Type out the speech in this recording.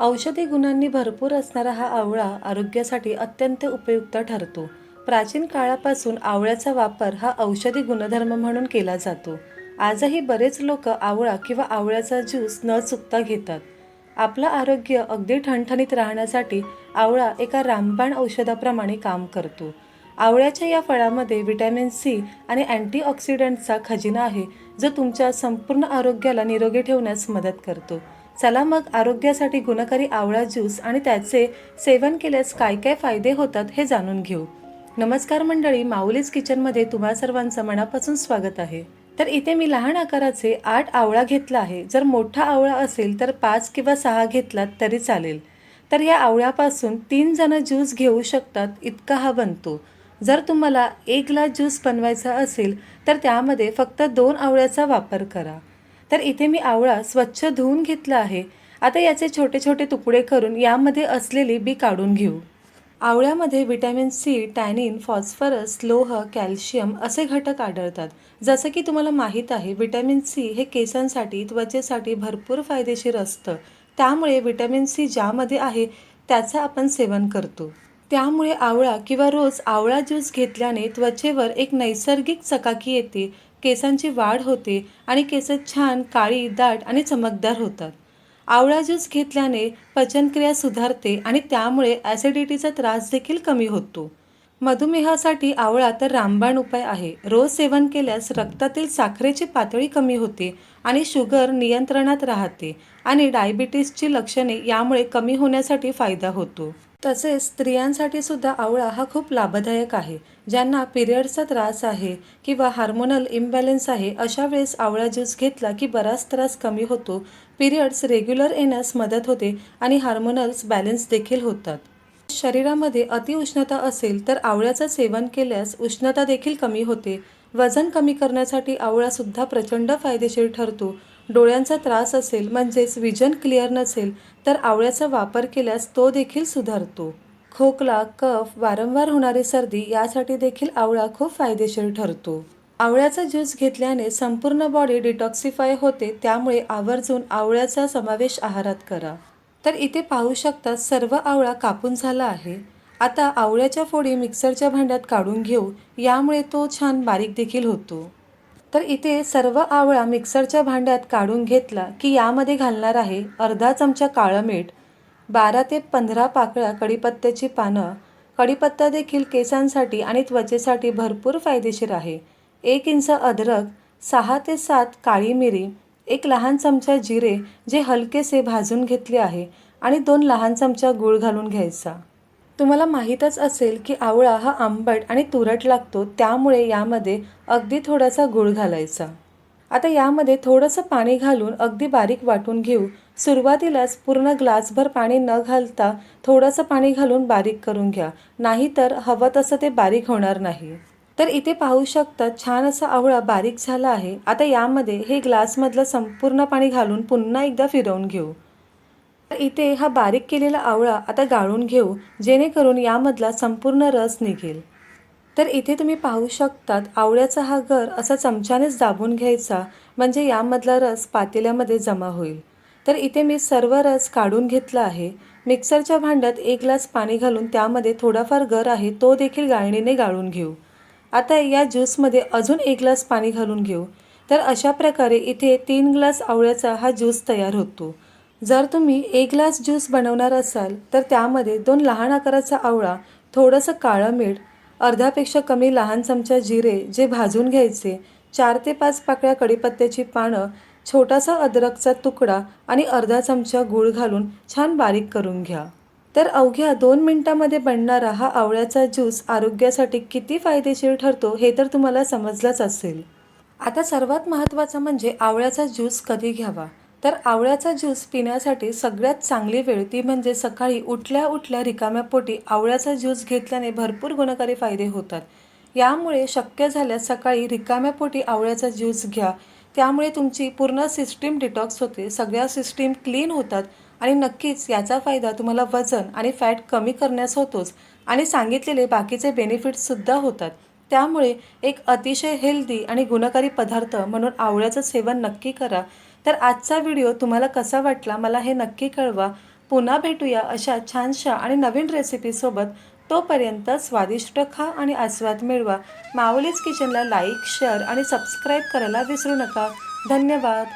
औषधी गुणांनी भरपूर असणारा हा आवळा आरोग्यासाठी अत्यंत उपयुक्त ठरतो. प्राचीन काळापासून आवळ्याचा वापर हा औषधी गुणधर्म म्हणून केला जातो. आजही बरेच लोक आवळा किंवा आवळ्याचा ज्यूस न चुकता घेतात. आपलं आरोग्य अगदी ठणठणीत राहण्यासाठी आवळा एका रामबाण औषधाप्रमाणे काम करतो. आवळ्याच्या या फळामध्ये व्हिटॅमिन सी आणि अँटीऑक्सिडंटचा खजिना आहे जो तुमच्या संपूर्ण आरोग्याला निरोगी ठेवण्यास मदत करतो. चला मग आरोग्यासाठी गुणकारी आवळा ज्यूस आणि त्याचे सेवन केल्यास काय काय फायदे होतात हे जाणून घेऊ. नमस्कार मंडळी माऊलीज किचनमध्ये तुम्हा सर्वांचं मनापासून स्वागत आहे. तर इथे मी लहान आकाराचे आठ आवळा घेतला आहे. जर मोठा आवळा असेल तर पाच किंवा सहा घेतलात तरी चालेल. तर या आवळ्यापासून तीन जण ज्यूस घेऊ शकतात इतका हा बनतो. जर तुम्हाला एक ग्लास ज्यूस बनवायचा असेल तर त्यामध्ये फक्त दोन आवळ्याचा वापर करा. तर इथे मी आवळा स्वच्छ धुवून घेतला आहे. आता याचे छोटे छोटे तुकडे करून यामध्ये असलेली बी काढून घेऊ. आवळ्यामध्ये विटॅमिन सी टॅनिन फॉस्फरस लोह कॅल्शियम असे घटक आढळतात. जसं की तुम्हाला माहीत आहे विटॅमिन सी हे केसांसाठी त्वचेसाठी भरपूर फायदेशीर असतं. त्यामुळे विटॅमिन सी ज्यामध्ये आहे त्याचं आपण सेवन करतो. त्यामुळे आवळा किंवा रोज आवळा ज्यूस घेतल्याने त्वचेवर एक नैसर्गिक चकाकी येते. केसांची वाढ होते आणि केस छान काळी दाट आणि चमकदार होतात. आवळा ज्यूस घेतल्याने पचनक्रिया सुधारते आणि त्यामुळे ॲसिडिटीचा त्रास देखील कमी होतो. मधुमेहासाठी आवळा तर रामबाण उपाय आहे. रोज सेवन केल्यास रक्तातील साखरेची पातळी कमी होते आणि शुगर नियंत्रणात राहते आणि डायबिटीसची लक्षणे यामुळे कमी होण्यासाठी फायदा होतो. तसेच स्त्रियांसाठी सुद्धा आवळा हा खूप लाभदायक आहे. ज्यांना पिरियडचा त्रास आहे किंवा हार्मोनल इम्बॅलन्स आहे अशा वेळेस आवळा ज्यूस घेतला की बराच त्रास कमी होतो. पिरियड्स रेग्युलर येण्यास मदत होते आणि हार्मोनल्स बॅलन्स देखील होतात. शरीरामध्ये अतिउष्णता असेल तर आवळ्याचं सेवन केल्यास उष्णता देखील कमी होते. वजन कमी करण्यासाठी आवळासुद्धा प्रचंड फायदेशीर ठरतो. डोळ्यांचा त्रास असेल म्हणजेच विजन क्लिअर नसेल तर आवळ्याचा वापर केल्यास तो देखील सुधारतो. खोकला कफ वारंवार होणारी सर्दी यासाठी देखील आवळा खूप फायदेशीर ठरतो. आवळ्याचा ज्यूस घेतल्याने संपूर्ण बॉडी डिटॉक्सिफाय होते त्यामुळे आवर्जून आवळ्याचा समावेश आहारात करा. तर इथे पाहू शकता सर्व आवळा कापून झाला आहे. आता आवळ्याच्या फोडी मिक्सरच्या भांड्यात काढून घेऊ यामुळे तो छान बारीक देखील होतो. तर इथे सर्व आवळा मिक्सरच्या भांड्यात काढून घेतला की यामध्ये घालणार आहे अर्धा चमचा काळं मीठ बारा ते पंधरा पाकळ्या कढीपत्त्याची पानं. कढीपत्ता देखील केसांसाठी आणि त्वचेसाठी भरपूर फायदेशीर आहे. एक इंच अद्रक सहा ते सात काळी मिरी एक लहान चमचा जिरे जे हलकेसे भाजून घेतले आहे आणि दोन लहान चमचा गूळ घालून घ्यायचा. तुम्हाला माहीतच असेल की आवळा हा आंबट आणि तुरट लागतो त्यामुळे यामध्ये अगदी थोडासा गूळ घालायचा. आता यामध्ये थोडंसं पाणी घालून अगदी बारीक वाटून घेऊ. सुरुवातीलाच पूर्ण ग्लासभर पाणी न घालता थोडंसं पाणी घालून बारीक करून घ्या. नाहीतर हवं तसं ते बारीक होणार नाही. तर इथे पाहू शकता छान असा आवळा बारीक झाला आहे. आता यामध्ये हे ग्लासमधलं संपूर्ण पाणी घालून पुन्हा एकदा फिरवून घेऊ. तर इथे हा बारीक केलेला आवळा आता गाळून घेऊ जेणेकरून यामधला संपूर्ण रस निघेल. तर इथे तुम्ही पाहू शकतात आवळ्याचा हा गर असा चमच्यानेच दाबून घ्यायचा म्हणजे यामधला रस पातेल्यामध्ये जमा होईल. तर इथे मी सर्व रस काढून घेतला आहे. मिक्सरच्या भांड्यात एक ग्लास पाणी घालून त्यामध्ये थोडाफार गर आहे तो देखील गाळणीने गाळून घेऊ. आता या ज्यूसमध्ये अजून एक ग्लास पाणी घालून घेऊ. तर अशा प्रकारे इथे तीन ग्लास आवळ्याचा हा ज्यूस तयार होतो. जर तुम्ही एक ग्लास ज्यूस बनवणार असाल तर त्यामध्ये दोन लहान आकाराचा आवळा थोडंसं काळं मीठ अर्ध्यापेक्षा कमी लहान चमचा जिरे जे भाजून घ्यायचे चार ते पाच पाकळ्या कढीपत्त्याची पानं छोटासा अद्रकचा तुकडा आणि अर्धा चमचा गूळ घालून छान बारीक करून घ्या. तर अवघ्या दोन मिनटामध्ये बनणारा हा आवळ्याचा ज्यूस आरोग्यासाठी किती फायदेशीर ठरतो हे तर तुम्हाला समजलंच असेल. आता सर्वात महत्त्वाचं म्हणजे आवळ्याचा ज्यूस कधी घ्यावा? तर आवळ्याचा ज्यूस पिण्यासाठी सगळ्यात चांगली वेळ ती म्हणजे सकाळी उठल्या उठल्या रिकाम्या पोटी आवळ्याचा ज्यूस घेतल्याने भरपूर गुणकारी फायदे होतात. यामुळे शक्य झाल्यास सकाळी रिकाम्या पोटी आवळ्याचा ज्यूस घ्या. त्यामुळे तुमची पूर्ण सिस्टीम डिटॉक्स होते. सगळ्या सिस्टीम क्लीन होतात आणि नक्कीच याचा फायदा तुम्हाला वजन आणि फॅट कमी करण्यास होतोच आणि सांगितलेले बाकीचे बेनिफिट्ससुद्धा होतात. त्यामुळे एक अतिशय हेल्दी आणि गुणकारी पदार्थ म्हणून आवळ्याचं सेवन नक्की करा. तर आजचा व्हिडिओ तुम्हाला कसा वाटला मला हे नक्की कळवा. पुन्हा भेटूया अशा छानशा आणि नवीन रेसिपीसोबत तोपर्यंत स्वादिष्ट खा आणि आस्वाद मिळवा. माऊलीज किचनला लाईक शेअर आणि सबस्क्राईब करायला विसरू नका. धन्यवाद.